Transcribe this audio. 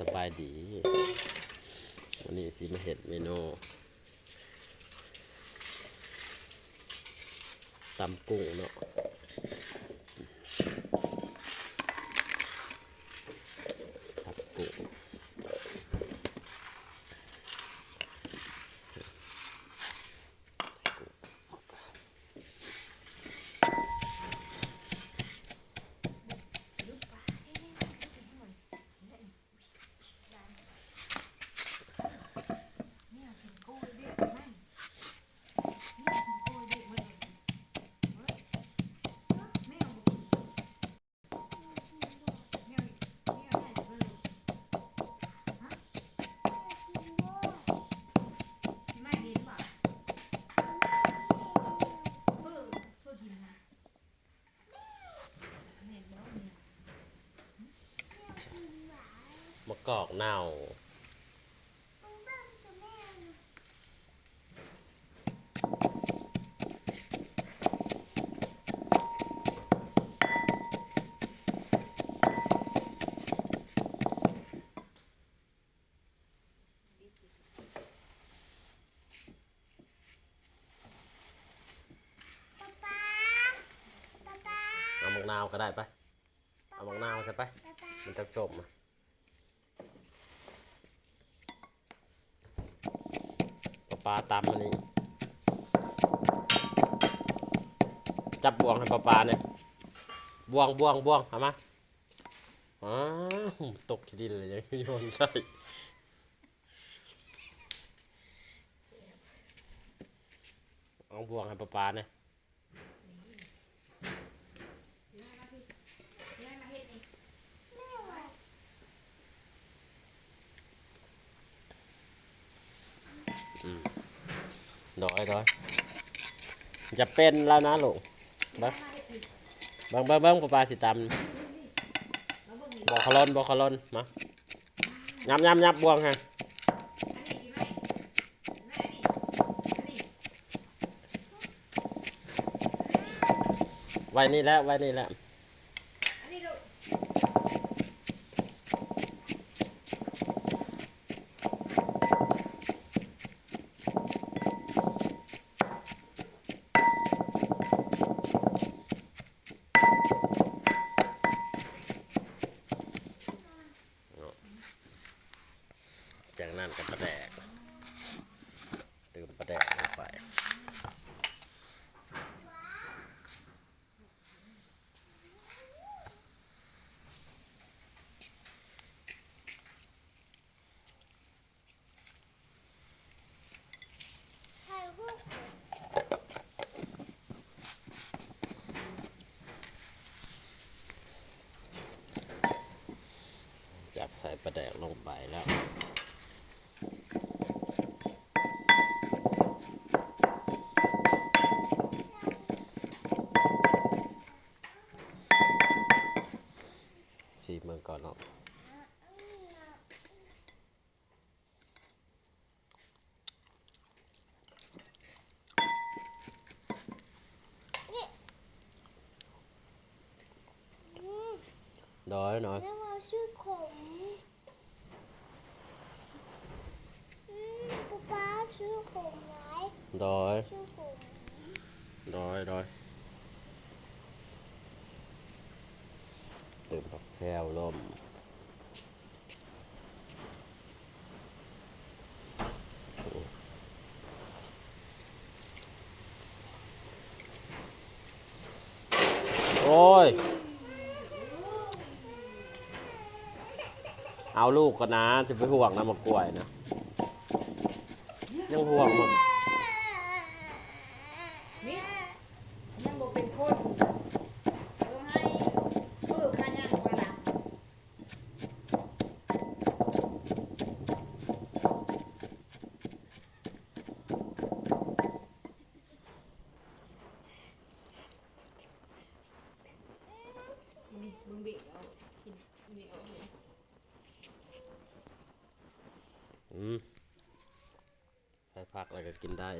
สบายดี วันนี้สิมาเห็ดเมนูตำกุ้งเนาะ กอกเน่าป๊าป๊าป๊าป๊าเอามะนาวก็ได้ไป เอามะนาวใส่ไปป๊าป๊ามันจะสมอะ ปลาตามอันนี้ จับบวงให้ปลาปลาเนี่ยบวงบวงบวงเอามาอ้าตกที่ดินเลยยังโยนใส่เอาบวงให้ปลาปลาเนี่ย ดอยดอยจะเป็นแล้วนะลูกบิ้งบิ้งบิ้งบิ้งปลาสิตำบอกขลนบอกขลนมายับยับยับบวงฮะไว้นี่แล้วไว้นี่แล้ว นั้นกับปลาแดกเติมปลาแดกลงไปถ่ายรูปจับใส่ปลาแดกลงไปแล้ว đói nói แล้วมาชื่อขมอืมป๊าป๊าชื่อขมไหม đói ชื่อขม đói đói từ bọc theo lôm ôi เอาลูกก็นะจะไปห่วงนะมากล้วยนะยังห่วงมัน มิดยังบอกเป็นคนเออให้เออพายังไปละ มึงเบีเอากินเบีเอาเลย อืม ใส่ผักอะไรก็กินได้